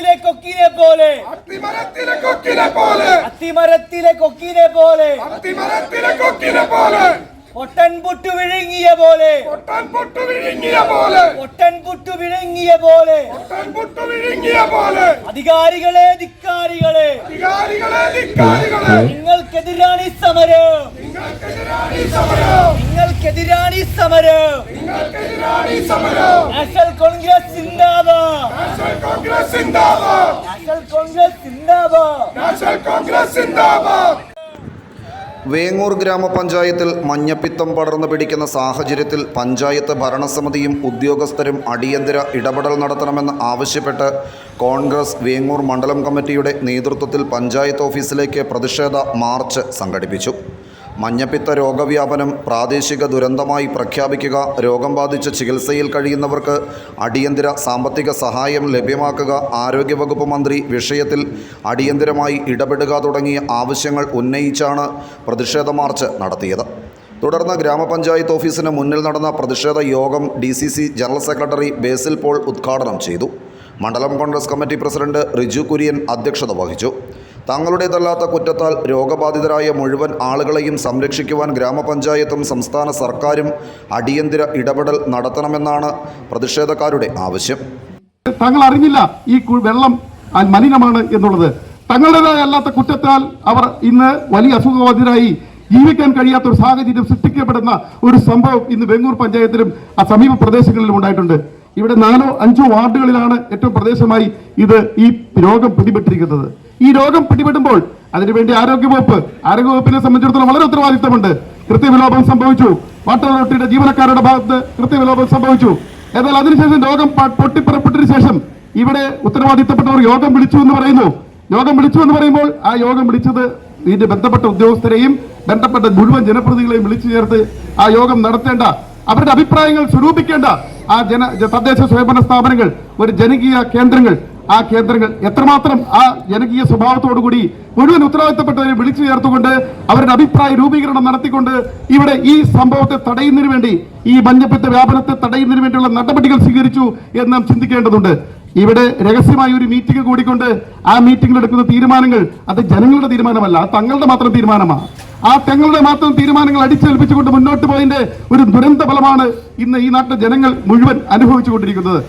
കൊക്കിനെ പോലെ. അത്തിമരത്തിലെ കൊക്കിനെ പോലെ. അത്തിമരത്തിലെ കൊക്കിനെ പോലെ. അത്തിമരത്തിലെ കൊക്കിനെ പോലെ. ഒട്ടൻ പുട്ടു വിഴുങ്ങിയ പോലെ. ഒട്ടൻ പുട്ടു വിഴുങ്ങിയ പോലെ. ഒട്ടൻ പുട്ടു വിഴുങ്ങിയ പോലെ. ഒട്ടൻ പുട്ടു വിഴുങ്ങിയ പോലെ. അധികാരികളെ ധിക്കാരികളെ. അധികാരികളെ ധിക്കാരികളെ. നിങ്ങൾക്കെതിരാണ് സമരം. നിങ്ങൾക്കെതിരാണ് സമരം. നിങ്ങൾക്കെതിരാണ് സമരം. സമരം. നാഷണൽ കോൺഗ്രസ് സിന്ദാബാദ് നാഷണൽ കോൺഗ്രസ് സിന്ദാബാദ് നാഷണൽ കോൺഗ്രസ് സിന്ദാബാദ് നാഷണൽ കോൺഗ്രസ് സിന്ദാബാദ് വേങ്ങൂർ ഗ്രാമപഞ്ചായത്തിൽ മഞ്ഞപ്പിത്തം പടർന്നു പിടിക്കുന്ന സാഹചര്യത്തിൽ പഞ്ചായത്ത് ഭരണസമിതിയും ഉദ്യോഗസ്ഥരും അടിയന്തര ഇടപെടൽ നടത്തണമെന്ന് ആവശ്യപ്പെട്ട് കോൺഗ്രസ് വേങ്ങൂർ മണ്ഡലം കമ്മിറ്റിയുടെ നേതൃത്വത്തിൽ പഞ്ചായത്ത് ഓഫീസിലേക്ക് പ്രതിഷേധ മാർച്ച് സംഘടിപ്പിച്ചു. മഞ്ഞപ്പിത്ത രോഗവ്യാപനം പ്രാദേശിക ദുരന്തമായി പ്രഖ്യാപിക്കുക രോഗം ബാധിച്ച് ചികിത്സയിൽ കഴിയുന്നവർക്ക് അടിയന്തര സാമ്പത്തിക സഹായം ലഭ്യമാക്കുക ആരോഗ്യവകുപ്പ് മന്ത്രി വിഷയത്തിൽ അടിയന്തരമായി ഇടപെടുക തുടങ്ങിയ ആവശ്യങ്ങൾ ഉന്നയിച്ചാണ് പ്രതിഷേധ മാർച്ച് നടത്തിയത്. തുടർന്ന് ഗ്രാമപഞ്ചായത്ത് ഓഫീസിന് മുന്നിൽ നടന്ന പ്രതിഷേധ യോഗം D general secretary Basil Paul ഉദ്ഘാടനം ചെയ്തു. മണ്ഡലം കോൺഗ്രസ് കമ്മിറ്റി പ്രസിഡന്റ് റിജു കുര്യൻ അധ്യക്ഷത വഹിച്ചു. തങ്ങളുടേതല്ലാത്ത കുറ്റത്താൽ രോഗബാധിതരായ മുഴുവൻ ആളുകളെയും സംരക്ഷിക്കുവാൻ ഗ്രാമപഞ്ചായത്തും സംസ്ഥാന സർക്കാരും അടിയന്തര ഇടപെടൽ നടത്തണമെന്നാണ് പ്രതിഷേധക്കാരുടെ ആവശ്യം. തങ്ങൾ അറിഞ്ഞില്ല ഈ വെള്ളം മലിനമാണ് എന്നുള്ളത്. തങ്ങളുടേതായ അല്ലാത്ത കുറ്റത്താൽ അവർ ഇന്ന് വലിയ അസുഖബാധിതരായി ജീവിക്കാൻ കഴിയാത്ത ഒരു സാഹചര്യം സൃഷ്ടിക്കപ്പെടുന്ന ഒരു സംഭവം ഇന്ന് ബംഗൂർ പഞ്ചായത്തിലും ആ സമീപ പ്രദേശങ്ങളിലും ഉണ്ടായിട്ടുണ്ട്. ഇവിടെ നാലോ അഞ്ചോ വാർഡുകളിലാണ് ഏറ്റവും പ്രദേശമായി ഇത് ഈ രോഗം പിടിപെട്ടിരിക്കുന്നത്. ഈ രോഗം പിടിപെടുമ്പോൾ അതിനുവേണ്ടി ആരോഗ്യവകുപ്പ് ആരോഗ്യവകുപ്പിനെ സംബന്ധിച്ചിടത്തോളം വളരെ ഉത്തരവാദിത്തമുണ്ട്. കൃത്യവിലോപം സംഭവിച്ചു. വാട്ടർ അതോറിറ്റിയുടെ ജീവനക്കാരുടെ ഭാഗത്ത് കൃത്യവിലോപം സംഭവിച്ചു. എന്നാൽ അതിനുശേഷം രോഗം പൊട്ടിപ്പുറപ്പെട്ടതിനു ശേഷം ഇവിടെ ഉത്തരവാദിത്തപ്പെട്ടവർ യോഗം വിളിച്ചു എന്ന് പറയുന്നു. യോഗം വിളിച്ചു എന്ന് പറയുമ്പോൾ ആ യോഗം വിളിച്ചത് ഇതിന്റെ ബന്ധപ്പെട്ട ഉദ്യോഗസ്ഥരെയും ബന്ധപ്പെട്ട മുഴുവൻ ജനപ്രതിനിധികളെയും വിളിച്ചു ചേർത്ത് ആ യോഗം നടത്തേണ്ട. അവരുടെ അഭിപ്രായങ്ങൾ സ്വരൂപിക്കേണ്ട ആ ജന തദ്ദേശ സ്വയംഭരണ സ്ഥാപനങ്ങൾ ഒരു ജനകീയ കേന്ദ്രങ്ങൾ ആ കേന്ദ്രങ്ങൾ എത്രമാത്രം ആ ജനകീയ സ്വഭാവത്തോടുകൂടി മുഴുവൻ ഉത്തരവാദിത്തപ്പെട്ടവരെ വിളിച്ചു ചേർത്തുകൊണ്ട് അവരുടെ അഭിപ്രായ രൂപീകരണം നടത്തിക്കൊണ്ട് ഇവിടെ ഈ സംഭവത്തെ തടയുന്നതിന് വേണ്ടി ഈ മഞ്ഞപ്പിത്ത വ്യാപനത്തെ തടയുന്നതിന് വേണ്ടിയുള്ള നടപടികൾ സ്വീകരിച്ചു എന്ന് നാം ചിന്തിക്കേണ്ടതുണ്ട്. ഇവിടെ രഹസ്യമായി ഒരു മീറ്റിംഗ് കൂടിക്കൊണ്ട് ആ മീറ്റിംഗിൽ എടുക്കുന്ന തീരുമാനങ്ങൾ അത് ജനങ്ങളുടെ തീരുമാനമല്ല അത് തങ്ങളുടെ മാത്രം തീരുമാനമാണ് ആ തങ്ങളുടെ മാത്രം തീരുമാനങ്ങൾ അടിച്ചേൽപ്പിച്ചുകൊണ്ട് മുന്നോട്ട് പോയതിന്റെ ഒരു ദുരന്ത ഫലമാണ് ഇന്ന് ഈ നാട്ടിലെ ജനങ്ങൾ മുഴുവൻ അനുഭവിച്ചുകൊണ്ടിരിക്കുന്നത്.